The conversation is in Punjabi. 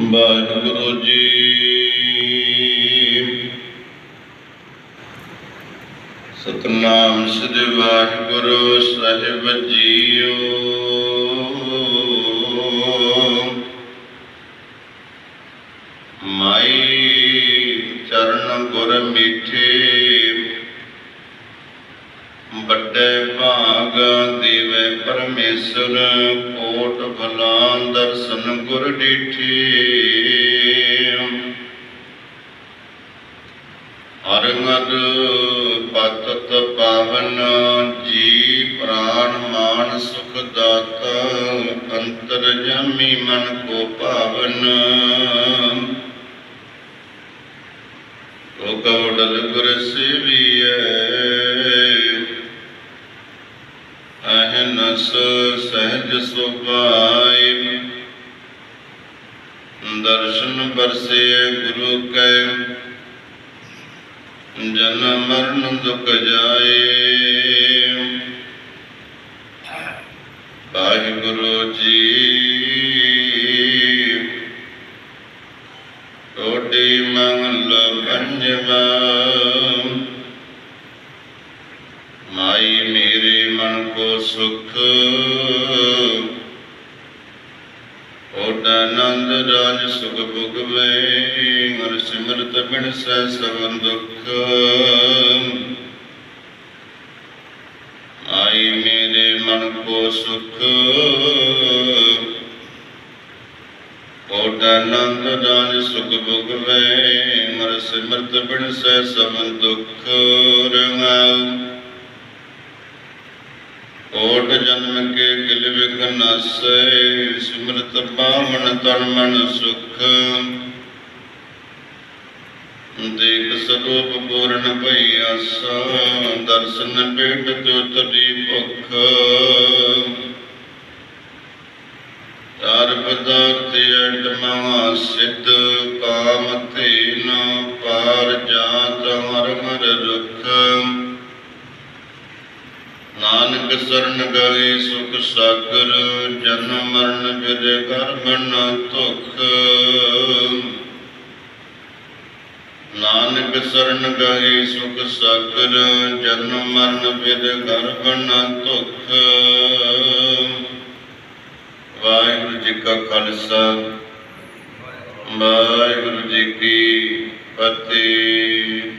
ਵਾਹਿਗੁਰੂ ਜੀ। ਸਤਨਾਮ ਸ੍ਰੀ ਵਾਹਿਗੁਰੂ ਸਾਹਿਬ ਜੀਓ। ਮਾਈ ਚਰਨ ਗੁਰ ਮਿੱਠੇ ਵੱਡੇ ਭਾਗ ਦੀ ਪਰਮੇਸ਼ਰ ਕੋਟ ਭਲਾ ਦਰਸ਼ਨ ਗੁਰ ਡੀਠੇ। ਅਰੰਗਦ ਪਤਤ ਪਾਵਨ ਜੀ ਪ੍ਰਾਨ ਮਾਨ ਸੁਖ ਦਾਤਾ, ਅੰਤਰ ਜਾਮੀ ਮਨ ਕੋ ਭਾਵਨ। ਕੋ ਕਉਡਲ ਗੁਰ ਸੇਵੀਐ। ਅਹਨਸ ਸਹਿਜ ਸੁਭਾਈ ਦਰਸ਼ਨ ਬਰਸੇ ਗੁਰੂ ਕੈ। ਜਨਮ ਮਰਨ ਦੁਖ ਜਾਏ। ਵਾਹਿਗੁਰੂ ਜੀ ਟੋਡੀ ਮੰਗਲ ਪੰਜਵਾ ਮਾਈ ਮੇਰੇ ਮਨ ਕੋ ਸੁਖ ਓਡਾ ਆਨੰਦ ਰਾਜ ਸੁਖ ਭੁਗਵੇ ਹਰ ਸਿਮਰਤ ਬਿਨ ਸਹਿ ਸਵਨ ਦੁਖ। ਆਈ ਮੇਰੇ ਮਨ ਕੋ ਸੁਖ। ਓਡਾ ਆਨੰਦ ਰਾਜ ਸੁਖ ਭੁਗਵੇ ਹਰ ਸਿਮਰਤ ਬਿਨ ਸਹਿ ਸਵਨ ਦੁਖ। ਰੰਗਾਉ ਕੋਟ ਜਨਮ ਕੇ ਕਿਲ ਵਿਖ ਨਾਸੈ ਸਿਮਰਤ ਪਾਵਨ ਤਨ ਮਨ ਸੁਖ। ਦੇਖ ਸਰੂਪ ਪੂਰਨ ਭਈ ਆਸਾ, ਦਰਸ਼ਨ ਪੇਟ ਤੁਤਰੀ ਭੁਖ। ਚਾਰ ਪਦਾਰਥ ਅਟ ਸਿੱਧ, ਕਾਮ ਤੀਨ ਪਾਰ ਜਾਤ ਹਰ ਹਰ ਰੁਖ। ਸਰਨ ਗਏ ਸੁਖ ਸਾਗਰ ਜਨਮ ਮਰਨ ਵਿਦੇ ਕਰਮਨ ਤੁਖ ਨਾਨਕ ਸਰਨ ਗਏ ਸੁਖ ਸਾਗਰ ਜਨਮ ਮਰਨ ਵਿਦੇ ਕਰਮਨ ਤੁਖ ਵਾਹਿਗੁਰੂ ਜੀ ਕਾ ਖਾਲਸਾ, ਵਾਹਿਗੁਰੂ ਜੀ ਕੀ ਫਤਿਹ।